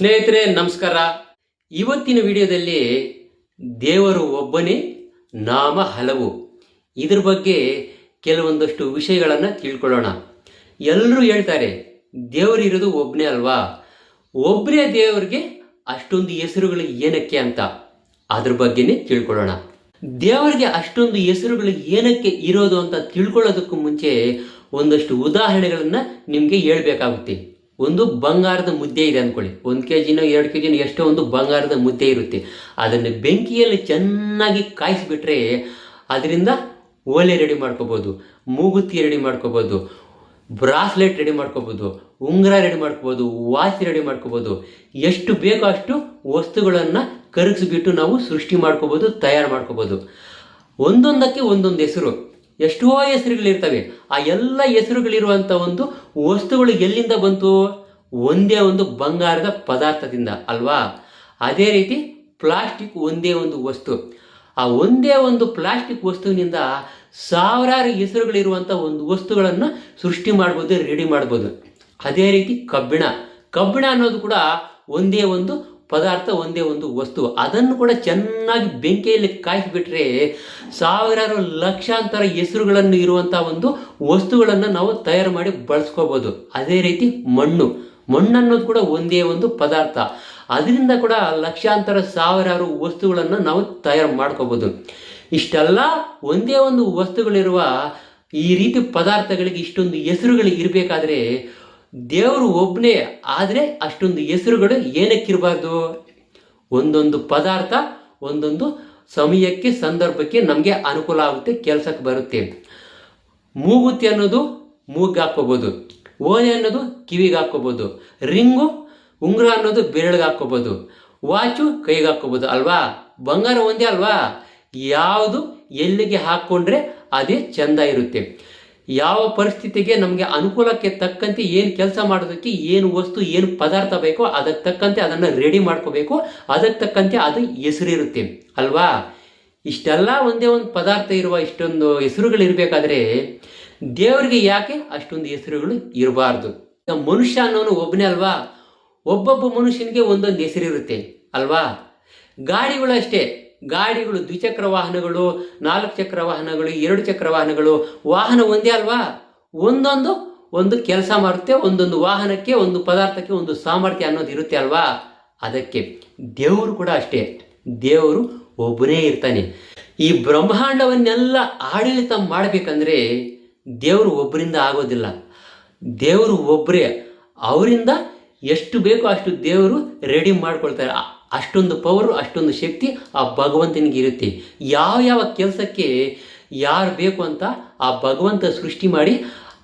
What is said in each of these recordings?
ಸ್ನೇಹಿತರೆ, ನಮಸ್ಕಾರ. ಇವತ್ತಿನ ವಿಡಿಯೋದಲ್ಲಿ ದೇವರು ಒಬ್ಬನೇ, ನಾಮ ಹಲವು. ಇದ್ರ ಬಗ್ಗೆ ಕೆಲವೊಂದಷ್ಟು ವಿಷಯಗಳನ್ನು ತಿಳ್ಕೊಳ್ಳೋಣ. ಎಲ್ಲರೂ ಹೇಳ್ತಾರೆ, ದೇವರು ಇರೋದು ಒಬ್ಬನೇ ಅಲ್ವಾ? ಒಬ್ಬನೇ ದೇವರಿಗೆ ಅಷ್ಟೊಂದು ಹೆಸರುಗಳು ಏನಕ್ಕೆ ಅಂತ. ಅದ್ರ ಬಗ್ಗೆನೇ ತಿಳ್ಕೊಳ್ಳೋಣ. ದೇವರಿಗೆ ಅಷ್ಟೊಂದು ಹೆಸರುಗಳು ಏನಕ್ಕೆ ಇರೋದು ಅಂತ ತಿಳ್ಕೊಳ್ಳೋದಕ್ಕೂ ಮುಂಚೆ ಒಂದಷ್ಟು ಉದಾಹರಣೆಗಳನ್ನು ನಿಮಗೆ ಹೇಳ್ಬೇಕಾಗುತ್ತೆ. ಒಂದು ಬಂಗಾರದ ಮುದ್ದೆ ಇದೆ ಅಂದ್ಕೊಳ್ಳಿ ಒಂದು ಕೆ ಜಿನೋ ಎರಡು ಕೆ ಜಿನೋ ಎಷ್ಟೋ ಒಂದು ಬಂಗಾರದ ಮುದ್ದೆ ಇರುತ್ತೆ. ಅದನ್ನು ಬೆಂಕಿಯಲ್ಲಿ ಚೆನ್ನಾಗಿ ಕಾಯಿಸಿಬಿಟ್ರೆ ಅದರಿಂದ ಓಲೆ ರೆಡಿ ಮಾಡ್ಕೋಬೋದು, ಮೂಗುತಿ ರೆಡಿ ಮಾಡ್ಕೋಬೋದು, ಬ್ರಾಸ್ಲೆಟ್ ರೆಡಿ ಮಾಡ್ಕೋಬೋದು, ಉಂಗುರ ರೆಡಿ ಮಾಡ್ಕೋಬೋದು ವಾಚ್ ರೆಡಿ ಮಾಡ್ಕೋಬೋದು. ಎಷ್ಟು ಬೇಕೋ ಅಷ್ಟು ವಸ್ತುಗಳನ್ನು ಕರಗಿಸ್ಬಿಟ್ಟು ನಾವು ಸೃಷ್ಟಿ ಮಾಡ್ಕೋಬೋದು, ತಯಾರು ಮಾಡ್ಕೋಬೋದು. ಒಂದೊಂದಕ್ಕೆ ಒಂದೊಂದು ಹೆಸರು. ಎಷ್ಟೋ ಹೆಸರುಗಳಿರ್ತವೆ. ಆ ಎಲ್ಲ ಹೆಸರುಗಳಿರುವಂಥ ಒಂದು ವಸ್ತುಗಳು ಎಲ್ಲಿಂದ ಬಂತು? ಒಂದೇ ಒಂದು ಬಂಗಾರದ ಪದಾರ್ಥದಿಂದ ಅಲ್ವಾ? ಅದೇ ರೀತಿ ಪ್ಲಾಸ್ಟಿಕ್ ಒಂದೇ ಒಂದು ವಸ್ತು. ಆ ಒಂದೇ ಒಂದು ಪ್ಲಾಸ್ಟಿಕ್ ವಸ್ತುವಿನಿಂದ ಸಾವಿರಾರು ಹೆಸರುಗಳಿರುವಂಥ ಒಂದು ವಸ್ತುಗಳನ್ನು ಸೃಷ್ಟಿ ಮಾಡ್ಬೋದು, ರೆಡಿ ಮಾಡ್ಬೋದು. ಅದೇ ರೀತಿ ಕಬ್ಬಿಣ. ಕಬ್ಬಿಣ ಅನ್ನೋದು ಕೂಡ ಒಂದೇ ಒಂದು ಪದಾರ್ಥ ಒಂದೇ ಒಂದು ವಸ್ತು. ಅದನ್ನು ಕೂಡ ಚೆನ್ನಾಗಿ ಬೆಂಕಿಯಲ್ಲಿ ಕಾಯಿಸಿಬಿಟ್ರೆ ಸಾವಿರಾರು ಲಕ್ಷಾಂತರ ಹೆಸರುಗಳನ್ನು ಇರುವಂಥ ಒಂದು ವಸ್ತುಗಳನ್ನು ನಾವು ತಯಾರು ಮಾಡಿ ಬಳಸ್ಕೋಬೋದು. ಅದೇ ರೀತಿ ಮಣ್ಣು. ಮಣ್ಣನ್ನೋದು ಕೂಡ ಒಂದೇ ಒಂದು ಪದಾರ್ಥ. ಅದರಿಂದ ಕೂಡ ಲಕ್ಷಾಂತರ ಸಾವಿರಾರು ವಸ್ತುಗಳನ್ನು ನಾವು ತಯಾರು ಮಾಡ್ಕೋಬೋದು. ಇಷ್ಟೆಲ್ಲ ಒಂದೇ ಒಂದು ವಸ್ತುಗಳಿರುವ ಈ ರೀತಿ ಪದಾರ್ಥಗಳಿಗೆ ಇಷ್ಟೊಂದು ಹೆಸರುಗಳು ಇರಬೇಕಾದ್ರೆ ದೇವರು ಒಬ್ಬನೇ ಆದರೆ ಅಷ್ಟೊಂದು ಹೆಸರುಗಳು ಏನಕ್ಕಿರಬಾರ್ದು? ಒಂದೊಂದು ಪದಾರ್ಥ, ಒಂದೊಂದು ಸಮಯಕ್ಕೆ, ಸಂದರ್ಭಕ್ಕೆ ನಮಗೆ ಅನುಕೂಲ ಆಗುತ್ತೆ, ಕೆಲಸಕ್ಕೆ ಬರುತ್ತೆ. ಮೂಗುತಿ ಅನ್ನೋದು ಮೂಗಿಗೆ ಹಾಕ್ಕೋಬೋದು. ಓಲೆ ಅನ್ನೋದು ಕಿವಿಗೆ ಹಾಕ್ಕೋಬೋದು. ರಿಂಗು, ಉಂಗುರ ಅನ್ನೋದು ಬೆರಳಿಗೆ ಹಾಕ್ಕೋಬೋದು. ವಾಚು ಕೈಗೆ ಹಾಕ್ಕೋಬೋದು, ಅಲ್ವಾ? ಬಂಗಾರ ಒಂದೇ ಅಲ್ವಾ? ಯಾವುದು ಎಲ್ಲಿಗೆ ಹಾಕ್ಕೊಂಡ್ರೆ ಅದೇ ಚೆಂದ ಇರುತ್ತೆ. ಯಾವ ಪರಿಸ್ಥಿತಿಗೆ ನಮಗೆ ಅನುಕೂಲಕ್ಕೆ ತಕ್ಕಂತೆ ಏನು ಕೆಲಸ ಮಾಡೋದಕ್ಕೆ ಏನು ವಸ್ತು, ಏನು ಪದಾರ್ಥ ಬೇಕೋ ಅದಕ್ಕೆ ತಕ್ಕಂತೆ ಅದನ್ನು ರೆಡಿ ಮಾಡ್ಕೋಬೇಕು. ಅದಕ್ಕೆ ತಕ್ಕಂತೆ ಅದು ಹೆಸರಿರುತ್ತೆ. ಅಲ್ವಾ? ಇಷ್ಟೆಲ್ಲ ಒಂದೇ ಒಂದು ಪದಾರ್ಥ ಇರುವ ಇಷ್ಟೊಂದು ಹೆಸರುಗಳು ಇರಬೇಕಾದ್ರೆ ದೇವರಿಗೆ ಯಾಕೆ ಅಷ್ಟೊಂದು ಹೆಸರುಗಳು ಇರಬಾರ್ದು? ಮನುಷ್ಯ ಅನ್ನೋನು ಒಬ್ಬನೇ ಅಲ್ವಾ? ಒಬ್ಬೊಬ್ಬ ಮನುಷ್ಯನಿಗೆ ಒಂದೊಂದು ಹೆಸರಿರುತ್ತೆ. ಅಲ್ವಾ? ಗಾಡಿಗಳು ಅಷ್ಟೇ ಗಾಡಿಗಳು ದ್ವಿಚಕ್ರ ವಾಹನಗಳು, ನಾಲ್ಕು ಚಕ್ರ ವಾಹನಗಳು, ಎರಡು ಚಕ್ರ ವಾಹನಗಳು, ವಾಹನ ಒಂದೇ ಅಲ್ವಾ? ಒಂದೊಂದು ಒಂದು ಕೆಲಸ ಮಾಡುತ್ತೆ, ಒಂದೊಂದು ವಾಹನಕ್ಕೆ, ಒಂದು ಪದಾರ್ಥಕ್ಕೆ, ಒಂದು ಸಾಮರ್ಥ್ಯ ಅನ್ನೋದು ಇರುತ್ತೆ ಅಲ್ವಾ? ಅದಕ್ಕೆ ದೇವರು ಕೂಡ ಅಷ್ಟೇ. ದೇವರು ಒಬ್ಬನೇ ಇರ್ತಾನೆ. ಈ ಬ್ರಹ್ಮಾಂಡವನ್ನೆಲ್ಲ ಆಡಳಿತ ಮಾಡಬೇಕಂದ್ರೆ ದೇವರು ಒಬ್ಬರಿಂದ ಆಗೋದಿಲ್ಲ. ದೇವರು ಒಬ್ಬರೇ ಅವರಿಂದ ಎಷ್ಟು ಬೇಕೋ ಅಷ್ಟು ದೇವರು ರೆಡಿ ಮಾಡ್ಕೊಳ್ತಾರೆ. ಅಷ್ಟೊಂದು ಪವರು ಅಷ್ಟೊಂದು ಶಕ್ತಿ ಆ ಭಗವಂತನಿಗೆ ಇರುತ್ತೆ. ಯಾವ ಯಾವ ಕೆಲಸಕ್ಕೆ ಯಾರು ಬೇಕು ಅಂತ ಆ ಭಗವಂತ ಸೃಷ್ಟಿ ಮಾಡಿ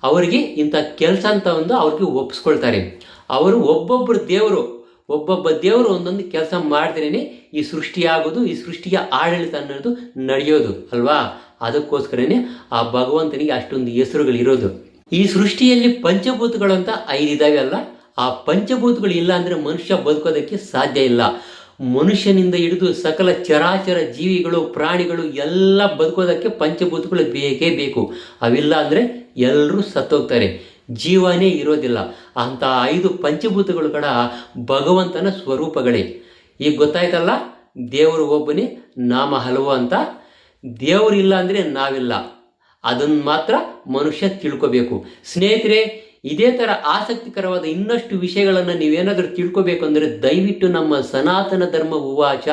ಅವರಿಗೆ ಇಂಥ ಕೆಲಸ ಅಂತ ಒಂದು ಅವ್ರಿಗೆ ಒಪ್ಪಿಸ್ಕೊಳ್ತಾರೆ ಅವರು ಒಬ್ಬೊಬ್ಬರು ದೇವರು, ಒಬ್ಬೊಬ್ಬ ದೇವರು ಒಂದೊಂದು ಕೆಲಸ ಮಾಡಿದ್ರೇ ಈ ಸೃಷ್ಟಿಯಾಗೋದು, ಈ ಸೃಷ್ಟಿಯ ಆಡಳಿತ ಅನ್ನೋದು ನಡೆಯೋದು, ಅಲ್ವಾ? ಅದಕ್ಕೋಸ್ಕರನೇ ಆ ಭಗವಂತನಿಗೆ ಅಷ್ಟೊಂದು ಹೆಸರುಗಳಿರೋದು. ಈ ಸೃಷ್ಟಿಯಲ್ಲಿ ಪಂಚಭೂತಗಳು ಅಂತ ಐದು ಇದಾವೆ ಅಲ್ಲ? ಆ ಪಂಚಭೂತಗಳು ಇಲ್ಲ ಅಂದರೆ ಮನುಷ್ಯ ಬದುಕೋದಕ್ಕೆ ಸಾಧ್ಯ ಇಲ್ಲ. ಮನುಷ್ಯನಿಂದ ಹಿಡಿದು ಸಕಲ ಚರಾಚರ ಜೀವಿಗಳು, ಪ್ರಾಣಿಗಳು ಎಲ್ಲ ಬದುಕೋದಕ್ಕೆ ಪಂಚಭೂತಗಳು ಬೇಕೇ ಬೇಕು. ಅವಿಲ್ಲ ಅಂದರೆ ಎಲ್ಲರೂ ಸತ್ತೋಗ್ತಾರೆ. ಜೀವನೇ ಇರೋದಿಲ್ಲ. ಅಂತ ಐದು ಪಂಚಭೂತಗಳು ಕೂಡ ಭಗವಂತನ ಸ್ವರೂಪಗಳೇ. ಈಗ ಗೊತ್ತಾಯ್ತಲ್ಲ? ದೇವರು ಒಬ್ಬನೇ, ನಾಮ ಹಲವು ಅಂತ. ದೇವರಿಲ್ಲ ಅಂದರೆ ನಾವಿಲ್ಲ. ಅದನ್ನು ಮಾತ್ರ ಮನುಷ್ಯ ತಿಳ್ಕೋಬೇಕು. ಸ್ನೇಹಿತರೆ ಇದೇ ಥರ ಆಸಕ್ತಿಕರವಾದ ಇನ್ನಷ್ಟು ವಿಷಯಗಳನ್ನು ನೀವೇನಾದರೂ ತಿಳ್ಕೋಬೇಕು ಅಂದರೆ ದಯವಿಟ್ಟು ನಮ್ಮ ಸನಾತನ ಧರ್ಮ ಉವಾಚ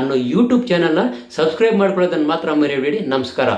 ಅನ್ನೋ ಯೂಟ್ಯೂಬ್ ಚಾನೆಲ್ನ ಸಬ್ಸ್ಕ್ರೈಬ್ ಮಾಡ್ಕೊಳ್ಳೋದನ್ನು ಮಾತ್ರ ಮರೆಯಬೇಡಿ. ನಮಸ್ಕಾರ.